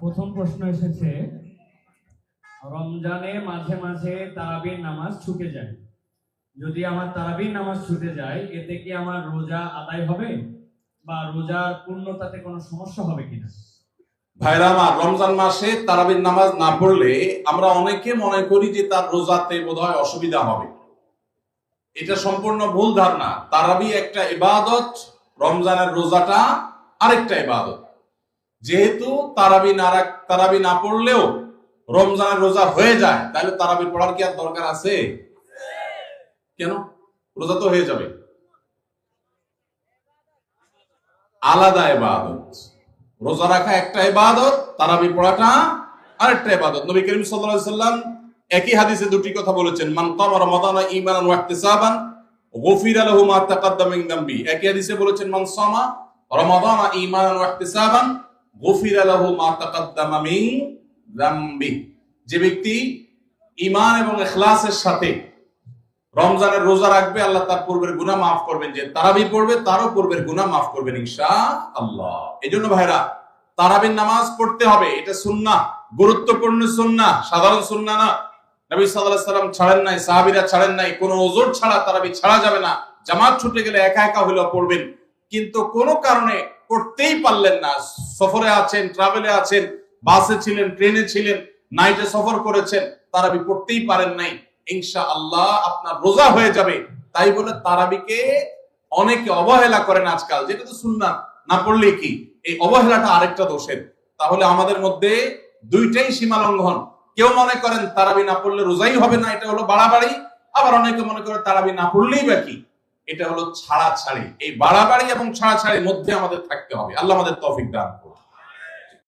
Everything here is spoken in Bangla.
প্রথম প্রশ্ন এসেছে রমজানে মাঝে মাঝে তারাবির নামাজ ছুটে যায়। যদি আমার তারাবির নামাজ ছুটে যায় এতে কি আমার রোজা আদায় হবে? বা রোজার পূর্ণতাতে কোনো সমস্যা হবে কিনা? ভাইরা আমার রমজান মাসে তারাবির নামাজ না পড়লে আমরা অনেকে মনে করি যে তার রোজাতে বোধহয় অসুবিধা হবে। এটা সম্পূর্ণ ভুল ধারণা। তারাবি একটা ইবাদত, রমজানের রোজাটা আরেকটা ইবাদত। যেহেতু তারাবি না তারাবি না পড়লেও রমজানের রোজা হয়ে যায়, তাহলে তারাবি পড়ার কি আর দরকার আছে? কেন? রোজা তো হয়ে যাবে। আলাদা ইবাদত। রোজা রাখা একটা ইবাদত, তারাবি পড়াটা আরেকটা ইবাদত। নবী করিম সাল্লাল্লাহু আলাইহি সাল্লাম একই হাদিসে দুটি কথা বলেছেন, মান কামা রমাদানা ঈমানান ওয়া ইহতিসাবান, গুফিরা লাহু মা তাকাদ্দামা মিন দামবি। একই হাদিসে বলেছেন, মান সামা রমাদানা ঈমানান ওয়া ইহতিসাবান, গুফিরা লাহু মা তাকাদ্দামা মিন দামবি। যে ব্যক্তি ঈমান এবং ইখলাসের সাথে রমজানের রোজা রাখবে, আল্লাহ তার পূর্বের গুনাহ মাফ করবেন। যে তারাবি পড়বে, তারও পূর্বের গুনাহ মাফ করবেন ইনশাআল্লাহ। এজন্য ভাইরা, তারাবির নামাজ পড়তে হবে, এটা সুন্নাহ, গুরুত্বপূর্ণ সুন্নাহ, সাধারণ সুন্নাহ না। নবী আলাইহি সাল্লাম ছাড়েন নাই, সাহাবীরা ছাড়েন নাই, কোনো ওজোর ছাড়া তারাবি ছাড়া যাবে না। জামাত ছুটে গেলে একা একা হলেও পড়বেন। কিন্তু কোনো কারণে পড়তেই পারলেন না। সফরে আছেন ট্রাভেলে আছেন বাসে ছিলেন ট্রেনে ছিলেন নাইটে সফর করেছেন তারাবি পড়তেই পারেন নাই। ইনশা আল্লাহ আপনার রোজা হয়ে যাবে। তাই বলে তারাবিকে অনেকে অবহেলা করেন আজকাল। যেটা তো সুন্নাত, না পড়লে কি? এই অবহেলাটা আরেকটা দোষের। তাহলে আমাদের মধ্যে দুইটাই সীমা লঙ্ঘন। কেউ মনে করেন তারাবি না পড়লে রোজাই হবে না, এটা হলো বাড়াবাড়ি। আবার অনেকে মনে করে তারাবি না পড়লেই বা কি? এটা হলো ছাড়া ছাড়ি এই বাড়াবাড়ি এবং ছাড়া ছাড়ির মধ্যে আমাদের থাকতে হবে। আল্লাহ আমাদের তফিক দান করুন।